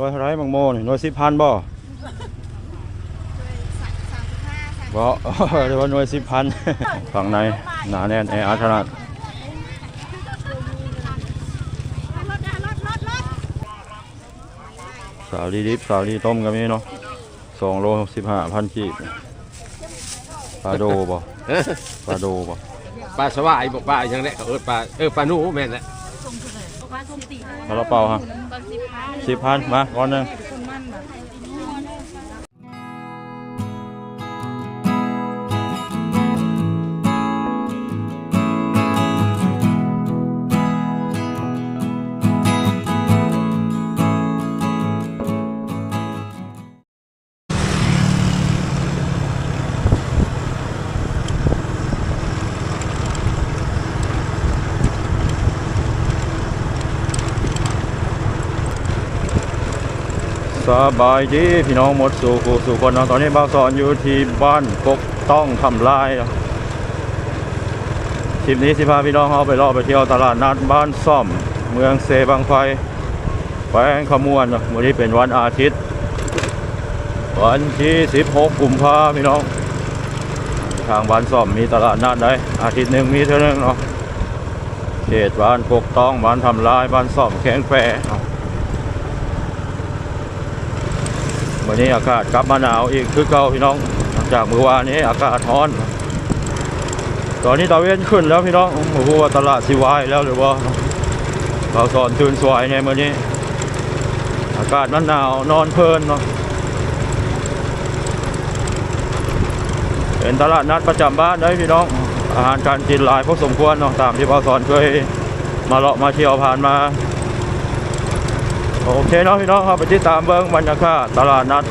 ร้อยเท่าไรบางโมนี่ร้อยสิบพันบ่บ่เดี๋ยวว่าหน่วยสิบพันฝั่งในหนาแน่นแออัดขนาดสาวดีดิบสาวดีต้มก็มีเนาะสองโลสิบห้าพันกีบปลาโดบ่ปลาโดบ่ปลาสวายบอกปลาอย่างนี้เออปลาเออปลาหนูแม่นแหละปลาละเปาฮะ สิบพันมาก้อนหนึ่ง สบายดีพี่น้องหมดสู่กูสู่คนเนาะตอนนี้บ้าสอนอยู่ที่บ้านกกต้องทำลายเนาะทริปนี้สิพาพี่น้องเขาไปรอไปเที่ยวตลาดนัดบ้านซ่อม เมืองเซบางไฟแขวงขมวนเนาะวันนี้เป็นวันอาทิตย์ วันที่ 16 กุมภาพี่น้อง ทางบ้านซ่อมมีตลาดนัดได้อาทิตย์หนึ่งมีเท่านึงเนาะเขตบ้านกกต้องบ้านทำลายบ้านซ่อมแข็งแฝเนาะ วันนี้อากาศกลับมาหนาวอีกคือเก่าพี่น้อง จากเมื่อวานนี้อากาศร้อน ตอนนี้ตะเวนขึ้นแล้วพี่น้องโอ้โหว่าตลาดสิวายแล้วหรือว่าเราสอนตื่นสวยในมื่อนี้ อากาศมันหนาวนอนเพลินเนาะเป็นตลาดนัดประจำบ้านได้พี่น้อง อาหารการกินหลายพอสมควรเนาะตามที่เราสอนเคยมาเลาะมาเที่ยวผ่านมา โอเคเนาะพี่น้องครับไปติดตามเบิ้งบรรยากาศตลาดนัด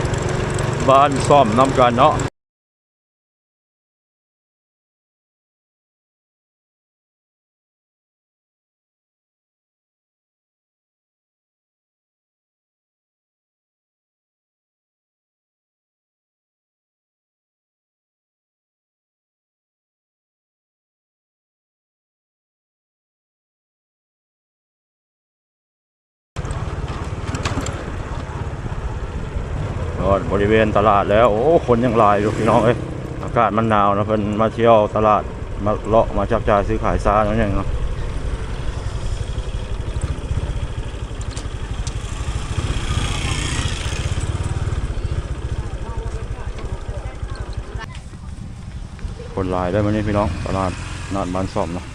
บ้านซ่อมน้ำกันเนาะ ก็บริเวณตลาดแล้วโอ้คนยังลายอยู่พี่น้องเอ้ยอากาศมันหนาวนะเพิ่นมาเที่ยวตลาดมาเลาะมาจับจ่ายซื้อขายซาเนาะอย่างเนาะคนลายได้ไหมนี่พี่น้องตลาดนัดบ้านซ่อมเนาะ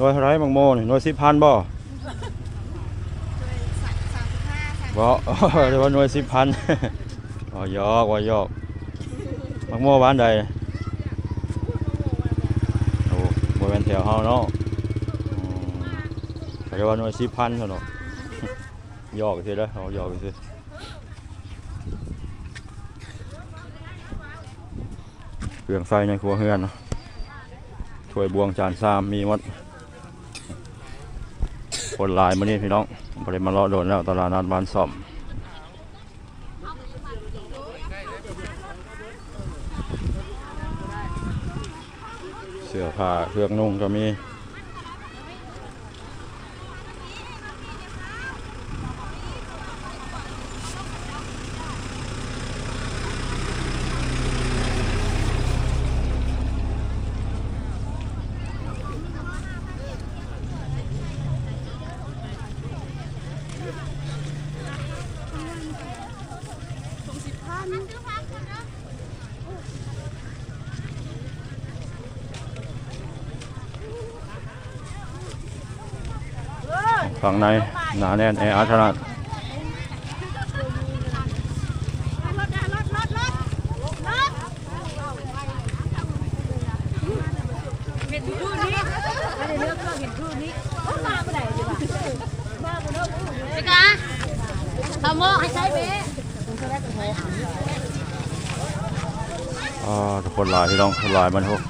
ร้อยเท่าไรบางโมนี่ร้อยสิบพันบ่บ่เดี๋ยวว่าหน่วยสิบพันอ๋อยอกว่ายอกบางโมบ้านใดโอ้บ่เป็นแถวเฮาเนาะอืมเดี๋ยวว่าหน่วยสิบพันเท่าเนาะยอกสิเด้อเอายอกสิเครื่องใส่ในครัวเฮือนเนาะถ้วยบวงจานซามมีหมด คนลายมาเนี้พี่น้องบ่ได้มารอโดนแล้วตลาดนัดบ้านซ่อมเสื้อผ้าเครื่องนุ่งก็มี ฝั่งในหนาแน่นแออัดขนาด เห็นคู่นี้ไม่ได้เลือกก็เห็นคู่นี้มาไปไหนดีวะมาไปเลือกคู่นี้ไปกะทำโม่ให้ใช้เบ้ อ่าทุกคนหลายพี่น้องคนหลายมันพวก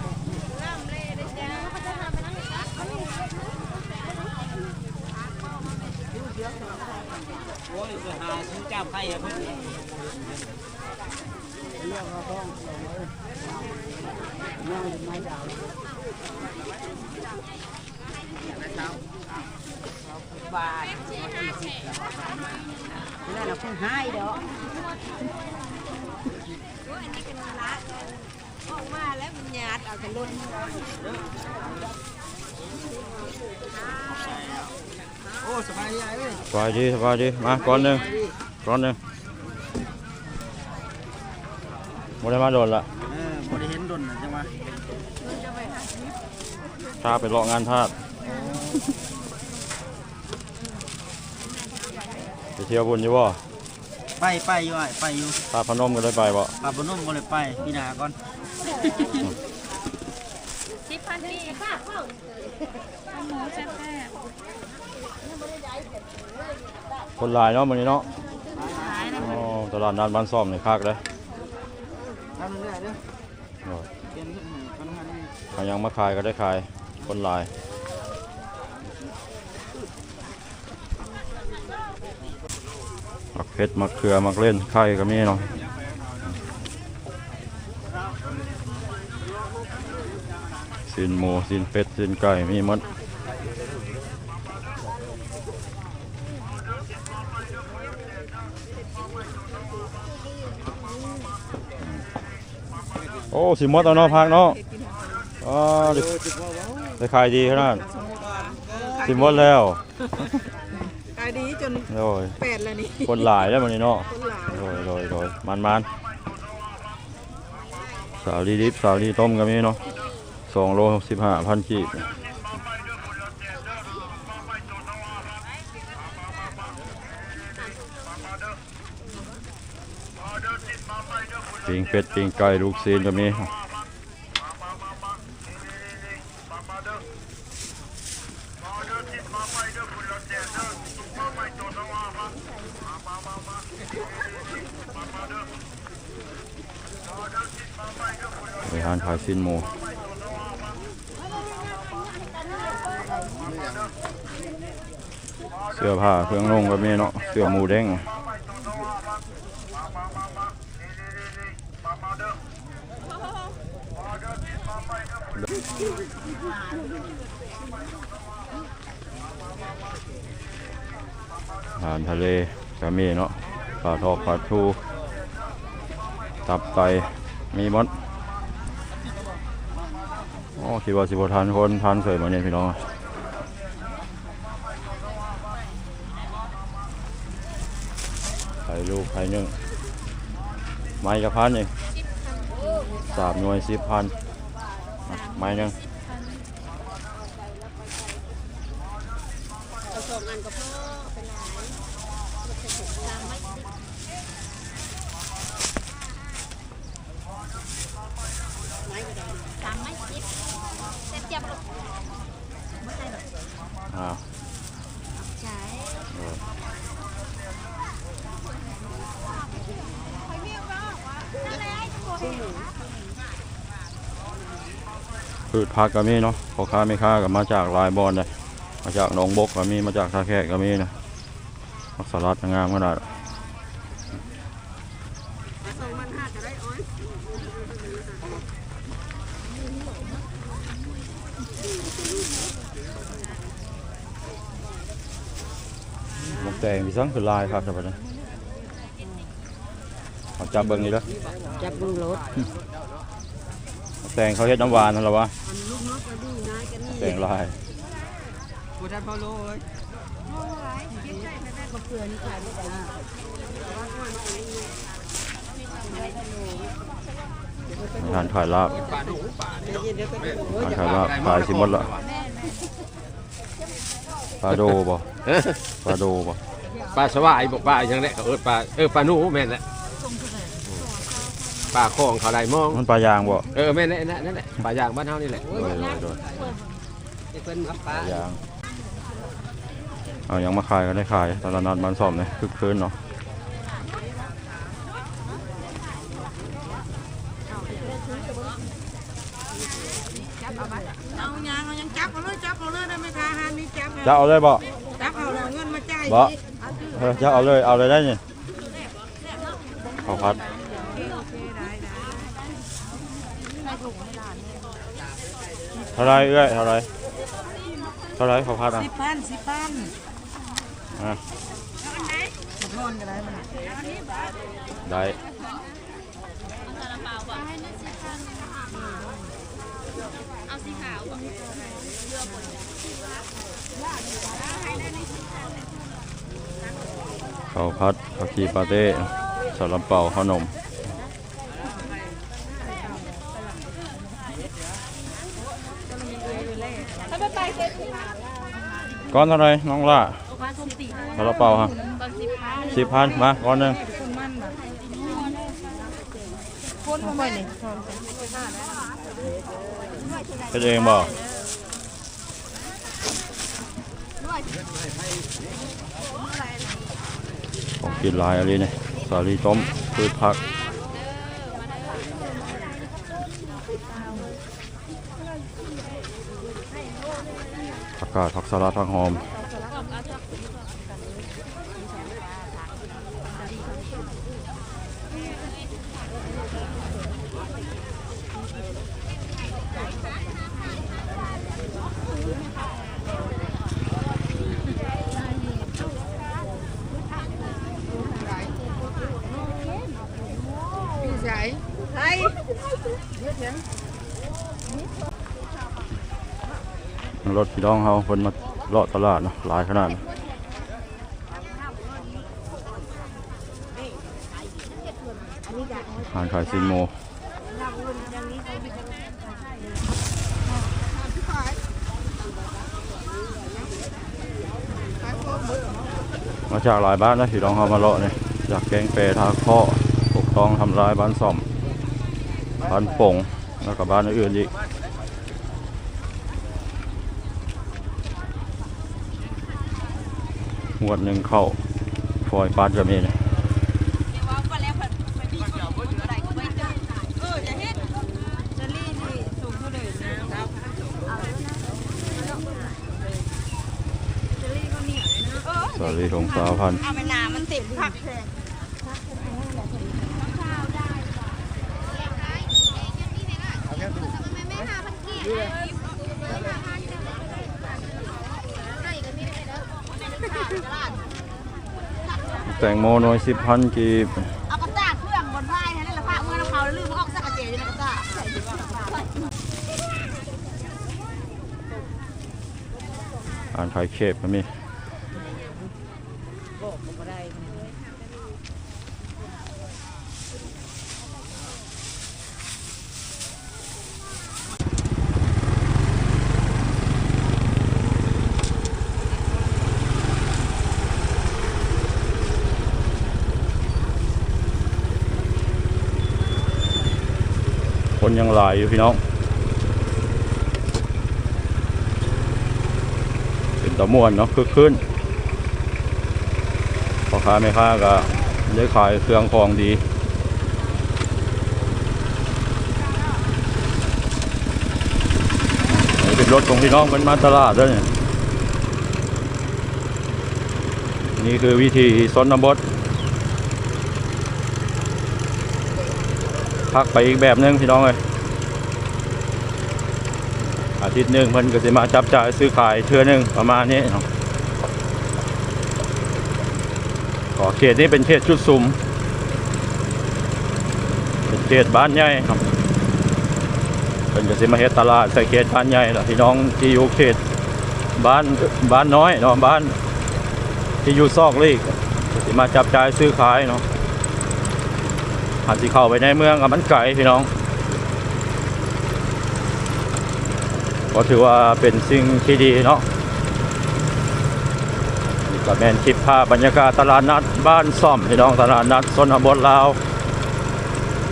โอ้ยไปหาซื้อเจ้าไข่อะเพิ่น บาท นั่นเราคงหายดอกออกมาแล้วมันหยาดเอาแต่ล้นโอ้สบายดีไอ้เว้ยสบายดีสบายดีมาก่อนหนึ่งก่อนหนึ่งโมได้มาโดนละเออบ่ได้เห็นดนจังวะพาไปเลาะงานทาส ไปเที่ยวบุญอยู่บ่ไปไปอยู่ไอ้ไปอยู่ทาสพนมก็ได้ไปบ่ปลาบนนุ่มบ่เลยไปพี่นาก่อนสิบพันปีป้าเข้าหมูแซ่บคนหลายเนาะมื้อนี้เนาะอ๋อตลาดนัดบ้านซ่อมนี่คักเลยทำเรื่อยๆเด้อโอ้ยเปลี่ยนขึ้นให้คนหันนี่เอายังมาขายก็ได้ขายคนหลาย มักเพชรมักเขือมักเล่นไข่ก็มีเนาะสินหมูสินเป็ดสินไก่มีหมดโอ้สิหมดเอาเนาะพักเนาะอ๋อได้ไขายดีขนาดสิมดแล้วายดีจนโอ้ยแปดแล้วนี่คนหลายแล้วมันนี่เนาะคนหลายโดยโดยโดยมันมันสาวดีดิบสาวดีต้มก็มีเนาะสองโลสิบห้าพันกีบปิงเป็ดปิงไก่ลูกซีนก็มี ริหารขายสินหมูเสื้อผ้าเครื่องนุ่งก็มีเนาะเสื้อหมูเด้งอาหารทะเลก็มีเนาะปลาทอกปลาทู ตับไตมีมด คิดว่าสิบทานคนทานเสยมาเนี่ยพี่น้องไข่ลูกไข่นึ่งไม้กระพันเองสามหน่วยสิบพันไม้หนึ่ง เอาสองอันก็พอเป็นหลายสามไม้สิบสามไม้สิบเจ็บเจ็บลูกไม่ได้หรอก อ่า ใช่ เออ พืชผักก็มีเนาะพ่อค้าแม่ค้าก็มาจากหลายบอนเลยมาจากหนองบกก็มีมาจากท่าแขกก็มีนะผักสลัดงามขนาดสองมันห้าจะได้อ้อยหมกแดงมีสังคือลายครับท่านผู้ชมเอา จับเบิ่งนี่เด้อจับมึงรถหมกแดงเขาเฮ็ดน้ำหวานนั่นหรอวะอันลูกนกก็ดีนะกันนี่แดงลายกูทันพอโลเอ้ยก็เกลือนี่ขายไม่ได้อาหารขายลาบเย็นเดี๋ยวก็โอ้ยอาหารขายลาบขายสิหมดละปลาโดบ่ปลาโดบ่ปลาสวายบอกปลาอย่างนี้เออปลาเออปลาหนูแม่นแหละ ปลาคลองเขาได้มองมันปลายางบ่เออแม่นแหละนั่นนั่นแหละปลาย่างบ้านเฮานี่แหละโดยโดยโดยเพิ่นเอาปปลาลายางเอายังมาขายก็ได้ขายตลาดนัดบ้านซ่อมเนี่ยคึกคืนเนาะเอายางเอายังจับเอาเลยจับเอาเลยได้ไหมคะฮันนี่จับจะเอาเลยบ่จับเอาแล้วเงินมาจ่ายบ่เออจะเอาเลยเอาเลยได้นี่ข้าวผัดโอเคได้ได้ ท่าไรเอ้ยเท่าไรเท่าไรเขาพัดอะสิบพันสิบพันอะมาทอนกันได้มันได้เอาสีขาวเขาพัดผักชีปาเต้สลัมเป่าขนม ถ้าไปไปเซ็ต ก้อนเท่าไรน้องล่ะมาส้มตีสลัมเป่าฮะสิบพันมาก้อนหนึ่งคนมาเนี่ยเป็นเองบอกของกินลายอะไรเนี่ยสาลีต้มพืชผัก กกาดผักสลัดผักหอม รถพี่น้องเขาคนมาเลาะตลาดเนาะหลายขนาดนะร้านขายซินโมมาจากหลายบ้านนะพี่น้องเขามาเลาะเนี่ยจากแกงเปรทาข้อปกครองทำลายบ้านซ่อมบ้านป่งแล้วก็บ้านอื่นอีก หวดหนึ่งเข้าฟอยปาดก็มีเนี่ยสวัสดีของสาวพันธุ์เอาไปนามันติดผักแพง แตงโมหน่อยสิบพันกีบเอากระซ่าเครื่องบนไม้นั่นแหละป้าเมื่อเราเขาลืมออกสักกระเจอยู่ในกระซ่าอ่านขายเคบมั้ยมี ยังหลายอยู่พี่น้องเป็นตะม่วนเนาะคือขึ้นพ่อค้าแม่ค้าก็ได้ขายเครื่องของดีเป็นรถของพี่น้องมันมาตลาดแล้วเนี่ยนี่คือวิธีสนบทพักไปอีกแบบหนึงพี่น้องเลย อาทิตย์หนึ่งมันก็จะมาจับจ่ายซื้อขายเทื่อหนึ่งประมาณนี้เนาะก็เขตนี้เป็นเขตชุดซุมเป็นเขตบ้านใหญ่ครับเป็นก็จะมาเฮตลาดใส่เขตบ้านใหญ่ล่ะพี่น้องที่อยู่เขตบ้านบ้านน้อยเนาะบ้าน ที่อยู่ซอกลีกก็จะมาจับจ่ายซื้อขายเนาะอาจจะเข้าไปในเมืองกับมันไก่พี่น้อง ก็ถือว่าเป็นสิ่งที่ดีเนาะนี่ก็แมนคลิปภาพบรรยากาศตลาดนัดบ้านซ่อมพี่น้องตลาดนัดสนบทลาว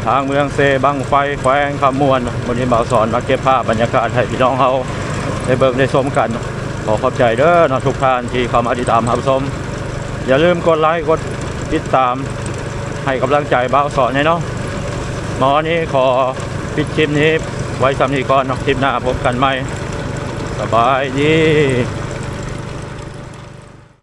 ทางเมืองเซบังไฟแขวงขมวนวันนี้บ่าวสอนมาเก็บภาพบรรยากาศให้พี่น้องเขาได้เบิกได้ชมกัน ขอขอบใจเด้อนะทุกท่านที่เข้ามาติดตามรับชมอย่าลืมกดไลค์กดติดตามให้กำลังใจบ่าวสอนให้เนาะหมอนี้ขอปิดคลิปนี้ไว้สำนีก่อนนาะคลิปหน้าพบกันใหม่ สบายดี